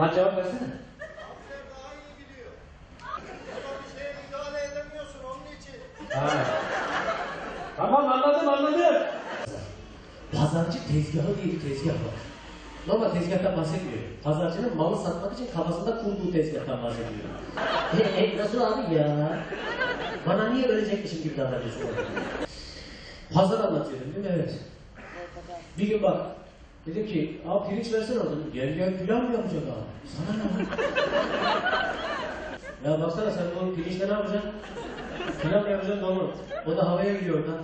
Lan cevap versene. daha iyi biliyor. Ama bir şeye müdahale edemiyorsun onun için. Ha. Tamam anladım anladım. Pazarcı tezgahı değil tezgah var. Normal tezgahtan bahsetmiyor. Pazarcının malı satmak için kafasında kurduğu tezgahtan bahsediyor. E, e, nasıl abi ya? Bana niye ölecekmişim gibi davranıyorsun? Pazar anlatıyorum değil mi? Evet. Bir gün bak. Dedim ki, abi pirinç versene oradan. Gel gel pilav mı yapacak abi? Sana ne abi? ya baksana sen bu pirinçle ne yapacaksın? Pilav mı yapacaksın onu? O da havaya gidiyor oradan.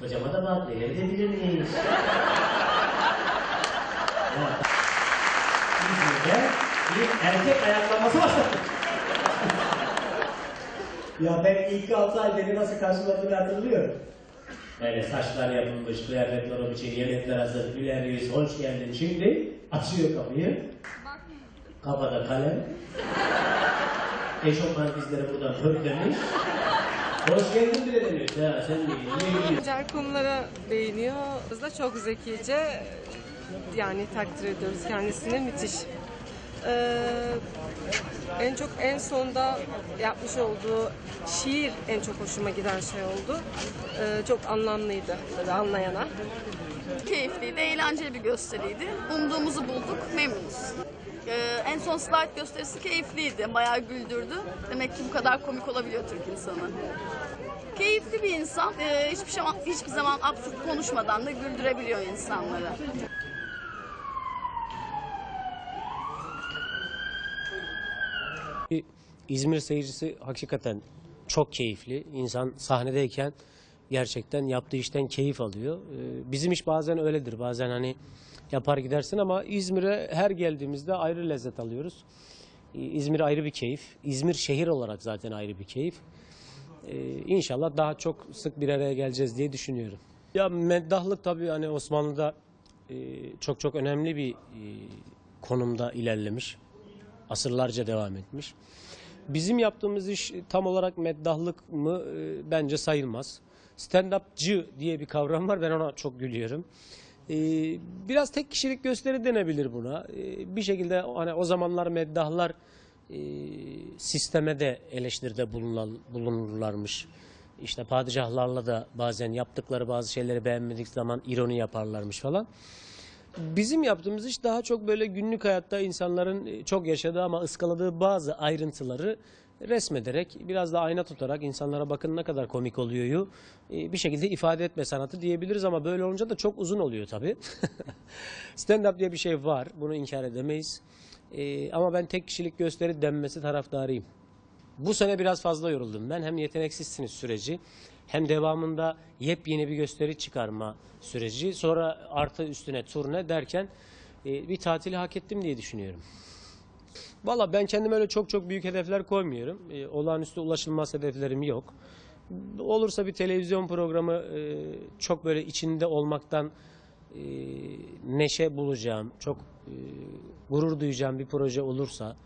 Hocama da edebilir miyiz? İzmir'de bir erkek ayaklanması başladı. ya ben ilk altı ay beni nasıl karşıladığını hatırlıyorum. Böyle saçlar yapılmış, kıyafetler o biçim, yemekler hazır, güler yüz, hoş geldin. Şimdi açıyor kapıyı. Kafada kalem. Eşofman dizleri buradan pörtlemiş. Hoş geldin bile demiyor. Ya sen de gidiyorsun? Güncel konulara değiniyor. De çok zekice yani takdir ediyoruz kendisini müthiş. Ee, en çok en sonda yapmış olduğu şiir en çok hoşuma giden şey oldu. Ee, çok anlamlıydı tabii anlayana. Keyifliydi, eğlenceli bir gösteriydi. Umduğumuzu bulduk, memnunuz. Ee, en son slide gösterisi keyifliydi, bayağı güldürdü. Demek ki bu kadar komik olabiliyor Türk insanı. Keyifli bir insan, Ee, hiçbir zaman hiçbir zaman absürt konuşmadan da güldürebiliyor insanları. İzmir seyircisi hakikaten çok keyifli. İnsan sahnedeyken gerçekten yaptığı işten keyif alıyor. Ee, Bizim iş bazen öyledir. Bazen hani yapar gidersin ama İzmir'e her geldiğimizde ayrı lezzet alıyoruz. Ee, İzmir ayrı bir keyif. İzmir şehir olarak zaten ayrı bir keyif. Ee, İnşallah daha çok sık bir araya geleceğiz diye düşünüyorum. Ya meddahlık tabii hani Osmanlı'da e, çok çok önemli bir e, konumda ilerlemiş. Asırlarca devam etmiş. Bizim yaptığımız iş tam olarak meddahlık mı e, bence sayılmaz. Stand-upçı diye bir kavram var ben ona çok gülüyorum. E, biraz tek kişilik gösteri denebilir buna. E, bir şekilde hani o zamanlar meddahlar e, sisteme de eleştiride bulunan, bulunurlarmış. İşte padişahlarla da bazen yaptıkları bazı şeyleri beğenmedik zaman ironi yaparlarmış falan. Bizim yaptığımız iş daha çok böyle günlük hayatta insanların e, çok yaşadığı ama ıskaladığı bazı ayrıntıları resmederek biraz da ayna tutarak insanlara bakın ne kadar komik oluyor bir şekilde ifade etme sanatı diyebiliriz ama böyle olunca da çok uzun oluyor tabii. Stand-up diye bir şey var bunu inkar edemeyiz. E, ama ben tek kişilik gösteri denmesi taraftarıyım. Bu sene biraz fazla yoruldum ben. Hem yeteneksizsiniz süreci hem devamında yepyeni bir gösteri çıkarma süreci. Sonra artı üstüne turne derken e, bir tatili hak ettim diye düşünüyorum. Valla ben kendime öyle çok çok büyük hedefler koymuyorum. E, olağanüstü ulaşılmaz hedeflerim yok. Olursa bir televizyon programı e, çok böyle içinde olmaktan e, neşe bulacağım, çok e, gurur duyacağım bir proje olursa,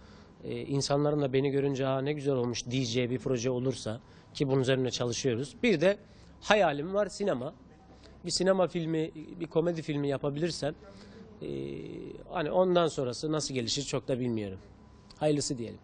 e, insanların da beni görünce ha ne güzel olmuş diyeceği bir proje olursa ki bunun üzerine çalışıyoruz. Bir de hayalim var sinema. Bir sinema filmi, bir komedi filmi yapabilirsem e, hani ondan sonrası nasıl gelişir çok da bilmiyorum. Hayırlısı diyelim.